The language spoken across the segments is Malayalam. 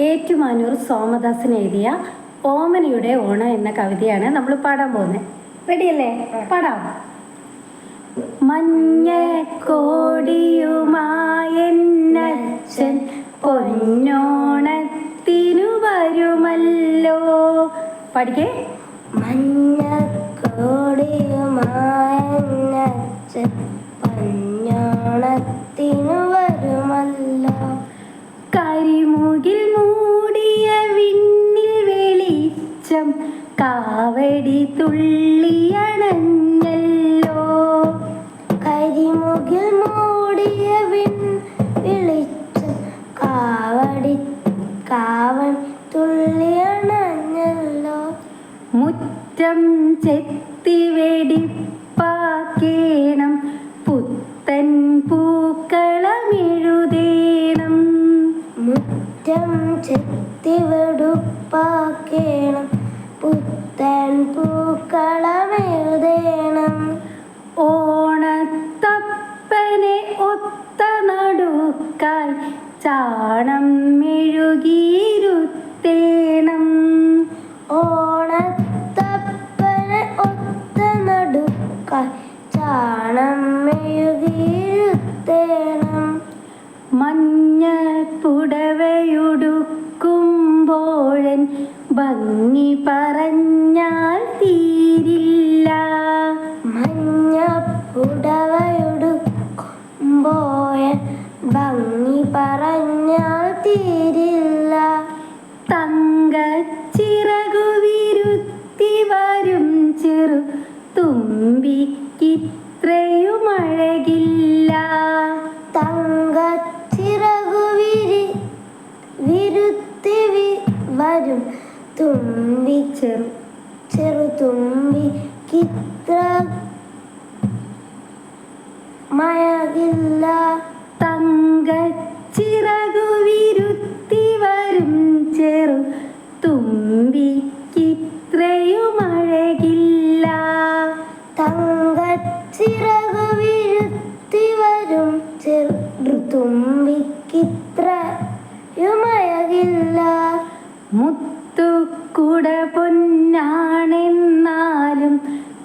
ഏറ്റുമാനൂർ സോമദാസൻ എഴുതിയ ഓമനയുടെ ഓണം എന്ന കവിതയാണ് നമ്മൾ പാടാൻ പോകുന്നത്. റെഡിയല്ലേ പാടാം. മഞ്ഞക്കോടിയുമായന്നച്ഛൻ പൊന്നോണത്തിനു വരുമല്ലോ. പഠിക്കേ മഞ്ഞക്കോടിയുമായന്നച്ഛൻ പഞ്ഞോണത്തിനു കാവടി തുള്ളിയണഞ്ഞല്ലോ കരിമുകിൽ മൂടിയ വിൺ വിളിച്ചു കാവടി കാവൻ തുള്ളിയണഞ്ഞല്ലോ മുറ്റം ചെത്തി വെടിപ്പാക്കേണം. പുത്തൻ പൂക്കളമെഴുതേണം. മുറ്റം ചെത്തി വെടുപ്പാക്കേണം. പുത്തൻ പൂക്കളമെഴുതേണം. ഓണത്തപ്പനെ ഒത്ത നടുക്കായി ചാണം മെഴുകിയിരുത്തേണം. ഓണത്തപ്പനെ ഒത്ത നടുക്കായി ചാണം മെഴുകിയിരുത്തേണം. മഞ്ഞ പുടവയുടുക്കുമ്പോഴൻ ഭംഗി പറഞ്ഞാൽ തീരില്ല ചെറു ചെറു തുമ്പിക്കിത്ര മഴകില്ല തങ്കച്ചിറകു വിരുത്തി വരും ചെറു തുമ്പിക്കിത്രയുമഴകില്ല തങ്കച്ചിറകു വിരുത്തി വരും ചെറു തുമ്പിക്കിത്രയുമഴകില്ല മുത്തുക്കുട പൊന്നാണെന്നാലും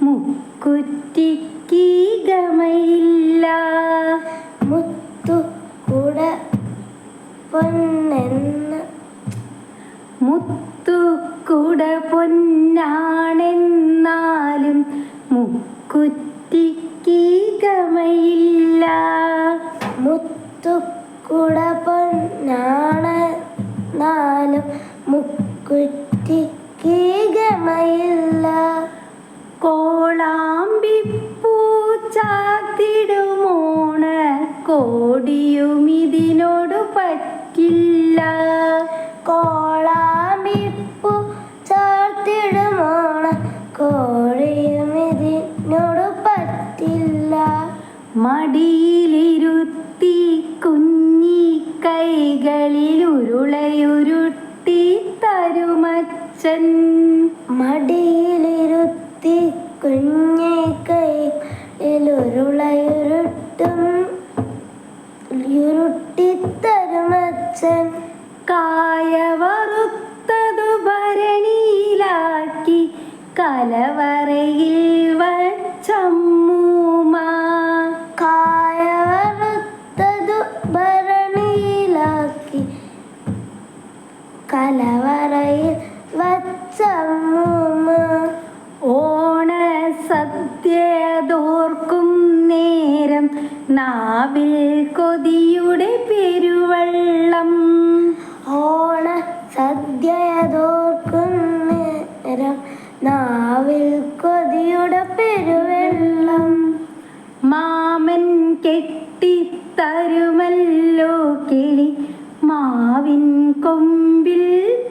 മുക്കുറ്റിക്ക് ഗമയില്ല മുത്തു കുട പൊന്നെന്ന് മുത്തു കുട പൊന്നാണെന്നാലും മുക്കുറ്റിക്ക് ഗമയില്ല മുത്തുക്കുട കോഴിയും ഇതിനോട് പറ്റില്ല മടിയിലിരുത്തി കുഞ്ഞി കൈകളിൽ ഉരുളയുരുട്ടി തരുമച്ചൻ. മടിയിലിരുത്തി കുഞ്ഞി കുഞ്ഞെ ഉരുളയുരുട്ടും ഉരുട്ടിത്തരുമച്ചൻ കായ കലവറയിൽ വച്ചമ്മൂമ. കായ വറുത്തതു ഭരണിയിലാക്കി കലവറയിൽ വച്ചമ്മൂമ. ഓണ സത്യതോർക്കും നേരം നാവിൽ കൊതിയുടെ പെരുവെള്ളം. ഓണ സദ്യതോർക്കും പെരുവെള്ളം മാമൻ കെട്ടിത്തരുമല്ലോ കിളി. മാവിൻ കൊമ്പിൽ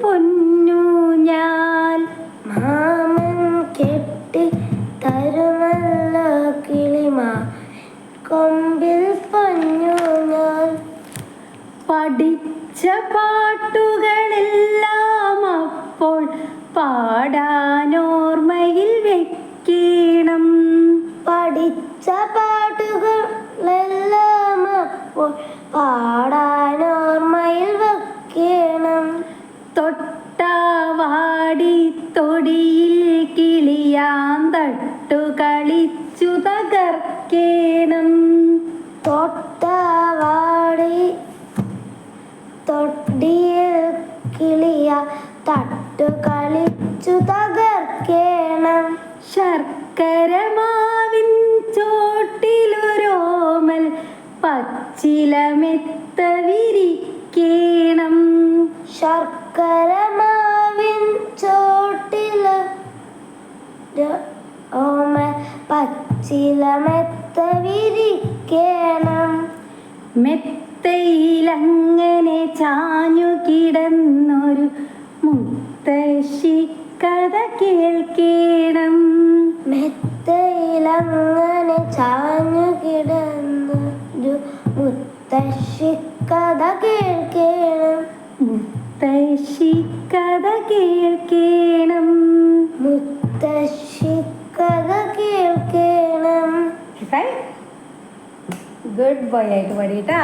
പൊന്നു ഞാൻ. മാമൻ കെട്ടി തരുമല്ലോ കിളിമാ കൊമ്പിൽ പൊന്നു ഞാൻ. പഠിച്ച പാട്ടുകളെല്ലാം അപ്പോൾ പാടാനോർമ്മയിൽ വെക്കണം പഠിച്ച പാട്ടുകളെല്ലാം അപ്പോൾ പാടാനോർമ്മയിൽ വെക്കണം. തൊട്ടാവാടി തൊടിയിൽ കിളിയാൻ തട്ടു കളിച്ചു തകർക്കേണം. തൊട്ടവാടി തൊടിയിൽ കിളിയ തട്ടു കളിച്ചു തകർക്കേണം ശർക്കരമാവിൻ ചോട്ടിലൊരോമൽ പച്ചിലമെത്ത വിരിക്കേണം. ശർക്കരമാവിൻ ചോട്ടില ഓമൽ ഓമ പച്ചിലമെത്ത വിരിക്കേണം. മെത്തയിലങ്ങനെ ചാഞ്ഞു കിടന്നൊരു മുത്തശ്ശി കഥ കേൾക്കേണം. മെത്തയിലങ്ങനെ ചാഞ്ഞു കിടന്നു മുത്തശ്ശി കഥ മുത്തശ്ശിക്കഥ മുത്തശ്ശി കഥ കേൾക്കേണം. മുത്തശ്ശി കഥ കേൾക്കണം. ഗുഡ് ബോയ് ആയിട്ട് പാടിട്ടാ